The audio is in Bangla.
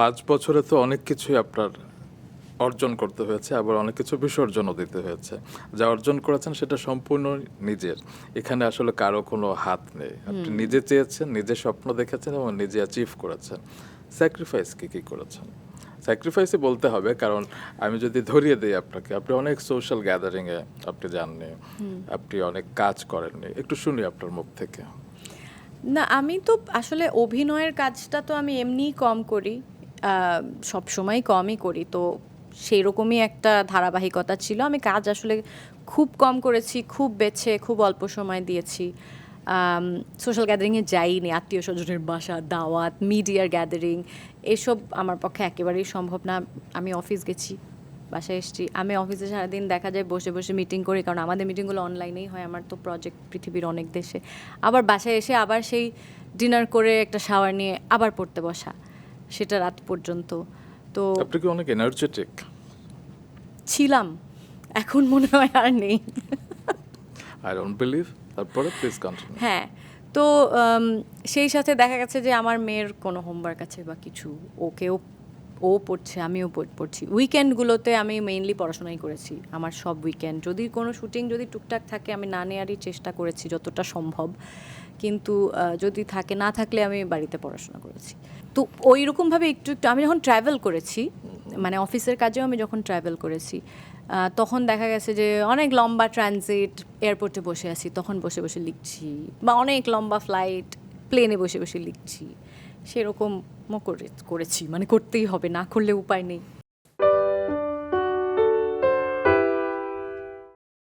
পাঁচ বছরে তো অনেক কিছুই আপনার অর্জন করতে হয়েছে আবার অনেক কিছু বিসর্জনও দিতে হয়েছে। যা অর্জন করেছেন সেটা সম্পূর্ণ নিজের। এখানে আসলে কারও কোনো হাত নেই। আপনি নিজে চেয়েছেন নিজে স্বপ্ন দেখেছেন এবং নিজে অ্যাচিভ করেছেন। স্যাক্রিফাইস কি কি করেছেন? স্যাক্রিফাইসই বলতে হবে কারণ আমি যদি ধরিয়ে দিই আপনাকে আপনি অনেক সোশ্যাল গ্যাদারিংয়ে আপনি যাননি আপনি অনেক কাজ করেননি। একটু শুনি আপনার মুখ থেকে। না আমি তো আসলে অভিনয়ের কাজটা তো আমি এমনিই কম করি। সব সময় কমই করি। তো সেই রকমই একটা ধারাবাহিকতা ছিল। আমি কাজ আসলে খুব কম করেছি, খুব বেছে, খুব অল্প সময় দিয়েছি। সোশ্যাল গ্যাদারিংয়ে যাইনি, আত্মীয় স্বজনের বাসা, দাওয়াত মিডিয়ার গ্যাদারিং এসব আমার পক্ষে একেবারেই সম্ভব না। আমি অফিস গেছি, বাসায় এসেছি। আমি অফিসে সারাদিন দেখা যায় বসে বসে মিটিং করি, কারণ আমাদের মিটিংগুলো অনলাইনেই হয়। আমার তো প্রজেক্ট পৃথিবীর অনেক দেশে। আবার বাসায় এসে আবার সেই ডিনার করে একটা শাওয়ার নিয়ে আবার পড়তে বসা। সেটা রাত পর্যন্ত। তো আপনি কি অনেক এনার্জেটিক ছিলাম। এখন মনে হয় আর নেই। আই ডোন্ট বিলিভ তারপরে প্লিজ কন্টিনিউ হ্যাঁ তো সেই সাথে দেখা গেছে যে আমার মেয়ের কোনো হোমওয়ার্ক আছে বা কিছু ওকেও ও পড়ছে, আমিও পড়- পড়ছি। উইকেন্ডগুলোতে আমি মেইনলি পড়াশোনাই করেছি, আমার সব উইকেন্ড। যদি কোনো শুটিং যদি টুকটাক থাকে, আমি না নেওয়ারই চেষ্টা করেছি যতটা সম্ভব। কিন্তু যদি থাকে, না থাকলে আমি বাড়িতে পড়াশোনা করেছি। তো ওই রকমভাবে একটু একটু আমি যখন ট্রাভেল করেছি মানে অফিসের কাজেও আমি যখন ট্রাভেল করেছি তখন দেখা গেছে যে অনেক লম্বা ট্রানজিট এয়ারপোর্টে বসে আছি, তখন বসে বসে লিখছি, বা অনেক লম্বা ফ্লাইট প্লেনে বসে বসে লিখছি। সেরকমও করে করেছি মানে করতেই হবে না করলে উপায় নেই।